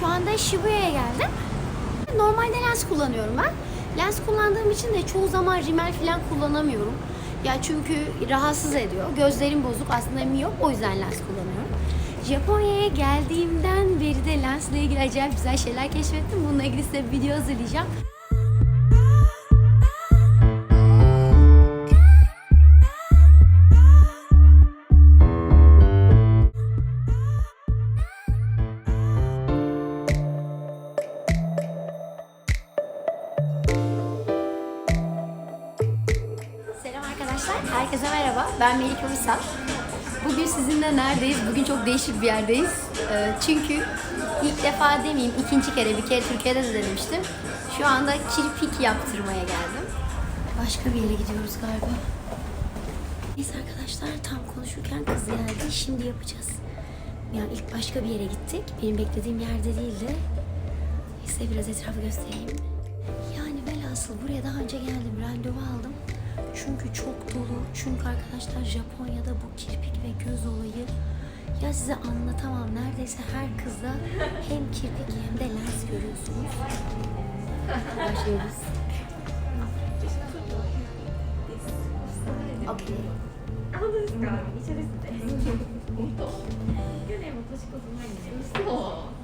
Şu anda Shibuya'ya geldim. Normalde lens kullanıyorum ben. Lens kullandığım için de çoğu zaman rimel falan kullanamıyorum. Ya çünkü rahatsız ediyor. Gözlerim bozuk aslında miyop o yüzden lens kullanıyorum. Japonya'ya geldiğimden beri de lensle ilgili acayip güzel şeyler keşfettim. Bununla ilgili size bir video hazırlayacağım. Arkadaşlar, herkese merhaba. Ben Melike Uysal. Bugün sizinle neredeyiz? Bugün çok değişik bir yerdeyiz. Ee, çünkü ilk defa demeyeyim, ikinci kere, bir kere Türkiye'de de denemiştim. Şu anda kirpik yaptırmaya geldim. Başka bir yere gidiyoruz galiba. Neyse arkadaşlar, tam konuşurken kız geldi. Şimdi yapacağız. Yani ilk başka bir yere gittik. Benim beklediğim yerde değildi. Size biraz etrafı göstereyim. Yani velhasıl buraya daha önce geldim, randevu aldım. Çünkü çok dolu. Çünkü arkadaşlar Japonya'da bu kirpik ve göz olayı ya size anlatamam. Neredeyse her kızda hem kirpik hem de lens görüyorsunuz. Başlıyoruz. Okay. あ本当ですか、一緒ですね。本当。去年も年越す前にね。そう。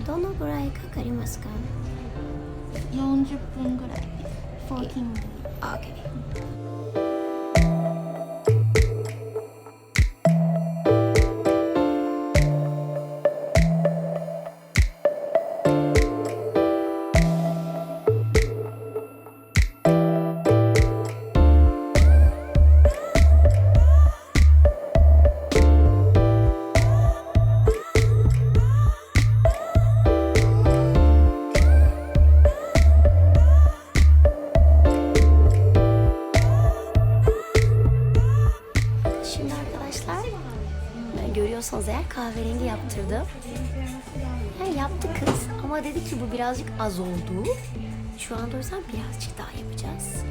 Um, どのぐらいかかりますか？40分ぐらい。14分 Okay. Görüyorsanız eğer kahverengi yaptırdım. Yani yaptı kız ama dedi ki bu birazcık az oldu. Şu anda o yüzden birazcık daha yapacağız.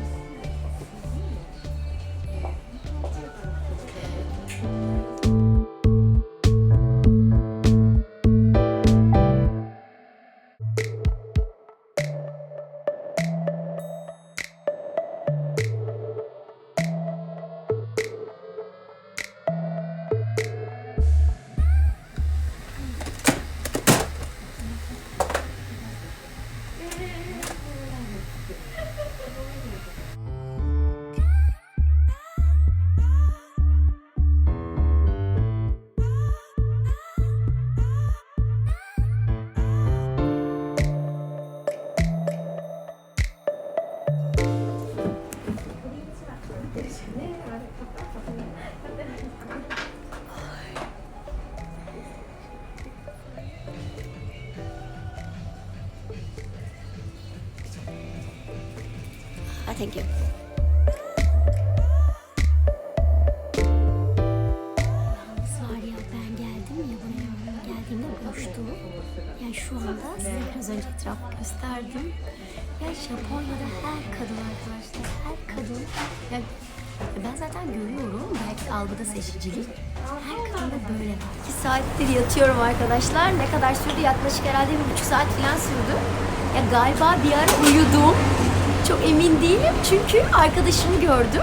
Thank you. Ben geldim ya buraya geldiğimde boştu. Yani şu anda size biraz önce etrafı gösterdim. Ya Japonya'da her kadın arkadaşlar her kadın ya ya ben zaten görüyorum belki algıda seçicilik. Her kadında böyle var. İki saattir yatıyorum arkadaşlar. Ne kadar sürdü? Yaklaşık herhalde bir buçuk saat falan sürdü. Ya galiba bir ara uyudum. Çok emin değilim çünkü arkadaşımı gördüm.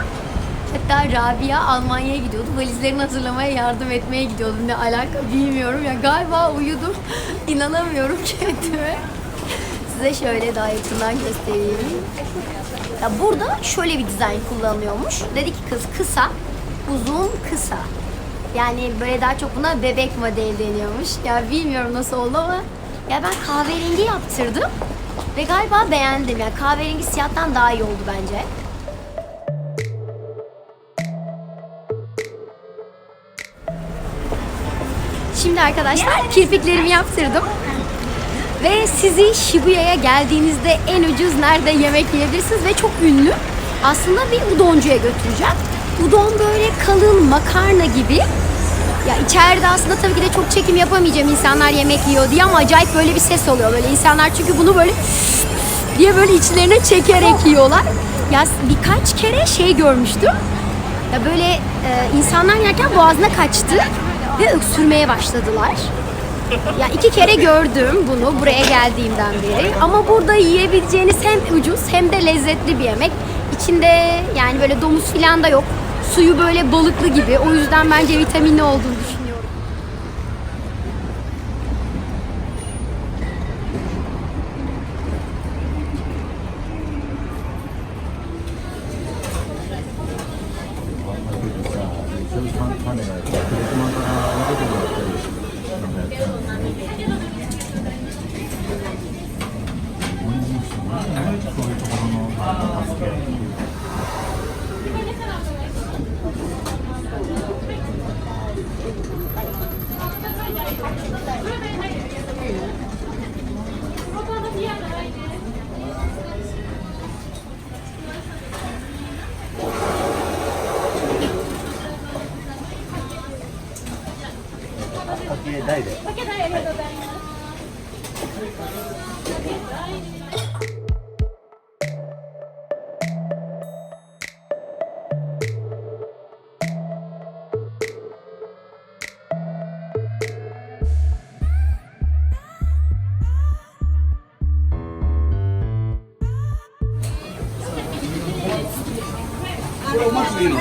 Hatta Rabia Almanya'ya gidiyordu. Valizlerini hazırlamaya yardım etmeye gidiyordum. Ne alaka bilmiyorum ya. Galiba uyudum. İnanamıyorum kendime. Size şöyle daha yakından göstereyim. Ya burada şöyle bir dizayn kullanılıyormuş. Dedi ki kız kısa, uzun kısa. Yani böyle daha çok buna bebek modeli deniyormuş. Ya bilmiyorum nasıl oldu ama ya ben kahverengi yaptırdım. Ve galiba beğendim. Yani kahverengi siyahtan daha iyi oldu bence. Şimdi arkadaşlar kirpiklerimi yaptırdım. Ve sizi Shibuya'ya geldiğinizde en ucuz nerede yemek yiyebilirsiniz ve çok ünlü. Aslında bir udoncuya götüreceğim. Udon böyle kalın makarna gibi. Ya içeride aslında tabii ki de çok çekim yapamayacağım insanlar yemek yiyor diye ama acayip böyle bir ses oluyor böyle insanlar çünkü bunu böyle diye böyle içlerine çekerek yiyorlar. Ya birkaç kere şey görmüştüm. Ya böyle e, insanlar yerken boğazına kaçtı ve öksürmeye başladılar. Ya iki kere gördüm bunu buraya geldiğimden beri. Ama burada yiyebileceğiniz hem ucuz hem de lezzetli bir yemek. İçinde yani böyle domuz filan da yok. Suyu böyle balıklı gibi. O yüzden bence vitaminli olduğunu はい、ありがとうございます。お祭りの？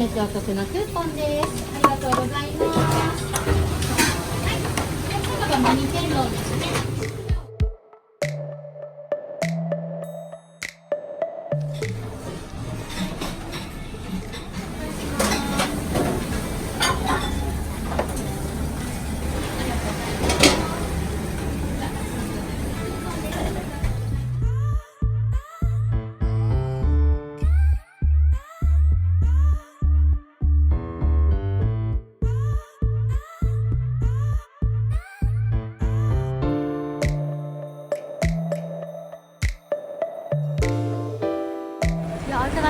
めてお得のクーポンです。ありがとうございます。はい、ですね。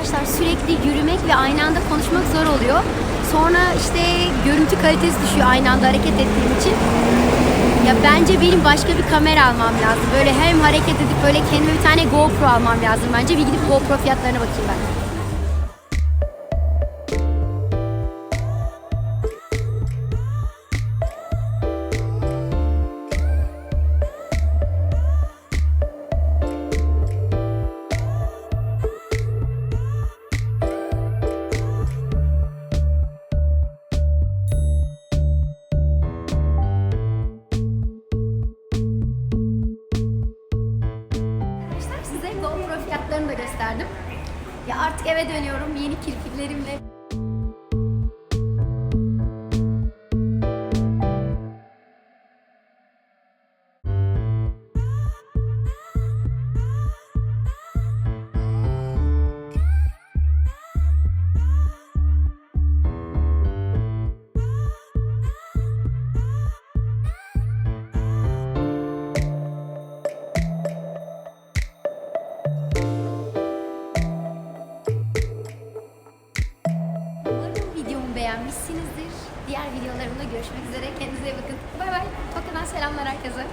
Arkadaşlar sürekli yürümek ve aynı anda konuşmak zor oluyor. Sonra işte görüntü kalitesi düşüyor aynı anda hareket ettiğim için. Ya bence benim başka bir kamera almam lazım. Böyle hem hareket edip böyle kendime bir tane GoPro almam lazım bence. Bir gidip GoPro fiyatlarına bakayım ben. Dönüyorum yeni kirpiklerimle. Görüşmek üzere. Kendinize iyi bakın. Bay bay. Tokyo'dan selamlar herkese.